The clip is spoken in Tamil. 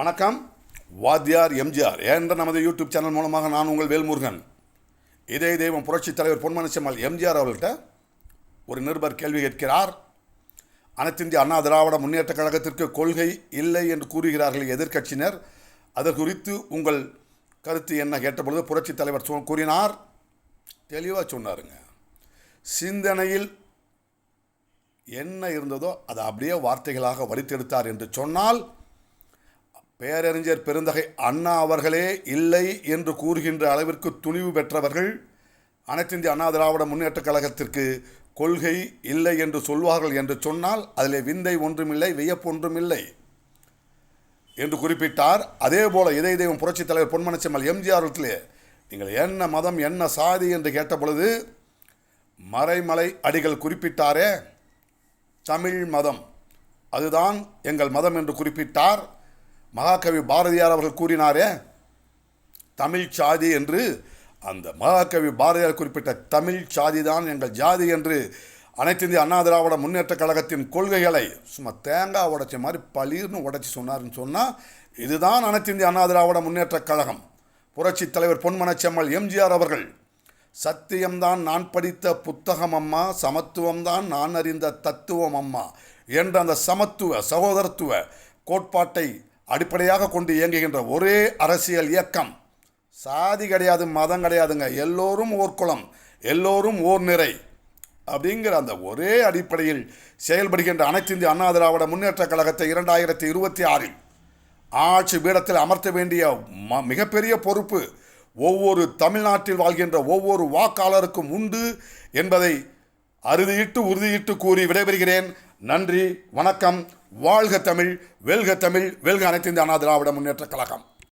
வணக்கம். வாத்தியார் எம்ஜிஆர். என்ற நமது யூடியூப் சேனல் மூலமாக நான் உங்கள் வேல்முருகன். இதே தெய்வம் புரட்சித் தலைவர் பொன்மனசம்மாள் எம்ஜிஆர் அவர்கள்ட்ட ஒரு நிருபர் கேள்வி கேட்கிறார். அனைத்திந்திய அண்ணா திராவிட முன்னேற்ற கழகத்திற்கு கொள்கை இல்லை என்று கூறுகிறார்கள் எதிர்க்கட்சியினர். அது குறித்து உங்கள் கருத்து என்ன கேட்டபொழுது புரட்சித் தலைவர் சொ- கூறினார். தெளிவாக சொன்னாருங்க. சிந்தனையில் என்ன இருந்ததோ அதை அப்படியே வார்த்தைகளாக வடித்தெடுத்தார் என்று சொன்னால் பேரறிஞர் பெருந்தகை அண்ணா அவர்களே இல்லை என்று கூறுகின்ற அளவிற்கு துணிவு பெற்றவர்கள் அனைத்திந்திய அண்ணா திராவிட முன்னேற்றக் கழகத்திற்கு கொள்கை இல்லை என்று சொல்வார்கள் என்று சொன்னால் அதில் விந்தை ஒன்றுமில்லை வியப்பு ஒன்றுமில்லை என்று குறிப்பிட்டார். அதே போல் இதய தெய்வம் புரட்சித் தலைவர் பொன்மனச்செம்மல் எம்ஜிஆர் நீங்கள் என்ன மதம் என்ன சாதி? என்று கேட்டபொழுது மறைமலை அடிகள் குறிப்பிட்டாரே தமிழ் மதம். அதுதான் எங்கள் மதம் என்று குறிப்பிட்டார். மகாகவி பாரதியார் அவர்கள் கூறினாரே தமிழ் சாதி என்று. அந்த மகாகவி பாரதியார் குறிப்பிட்ட தமிழ் சாதி தான் எங்கள் ஜாதி என்று அனைத்து இந்திய அண்ணா திராவிட முன்னேற்ற கழகத்தின் கொள்கைகளை சும்மா தேங்காய் உடைச்ச மாதிரி பளிர்னு உடைச்சி சொன்னார்னு சொன்னால் இதுதான் அனைத்து இந்திய அண்ணா திராவிட முன்னேற்ற கழகம். புரட்சித் தலைவர் பொன்மனச்செம்மல் எம்ஜிஆர் அவர்கள் சத்தியம்தான் நான் படித்த புத்தகம் அம்மா சமத்துவம்தான் நான் அறிந்த தத்துவம் அம்மா என்ற அந்த சமத்துவ சகோதரத்துவ கோட்பாட்டை அடிப்படையாக கொண்டு இயங்குகின்ற ஒரே அரசியல் இயக்கம். சாதி கிடையாது மதம் கிடையாதுங்க. எல்லோரும் ஓர் குளம் எல்லோரும் ஓர் நிறை அப்படிங்கிற அந்த ஒரே அடிப்படையில் செயல்படுகின்ற அனைத்து இந்திய அண்ணா திராவிட முன்னேற்ற கழகத்தை இரண்டாயிரத்தி இருபத்தி ஆறில் ஆட்சி பீடத்தில் அமர்த்த வேண்டிய ம- மிகப்பெரிய பொறுப்பு ஒவ்வொரு தமிழ்நாட்டில் வாழ்கின்ற ஒவ்வொரு வாக்காளருக்கும் உண்டு என்பதை அறுதியிட்டு உறுதியிட்டு கூறி விடைபெறுகிறேன். நன்றி வணக்கம் வாழ்க தமிழ் வெல்க தமிழ் வெல்க அனைத்து இந்திய அண்ணா திராவிட முன்னேற்ற கழகம்.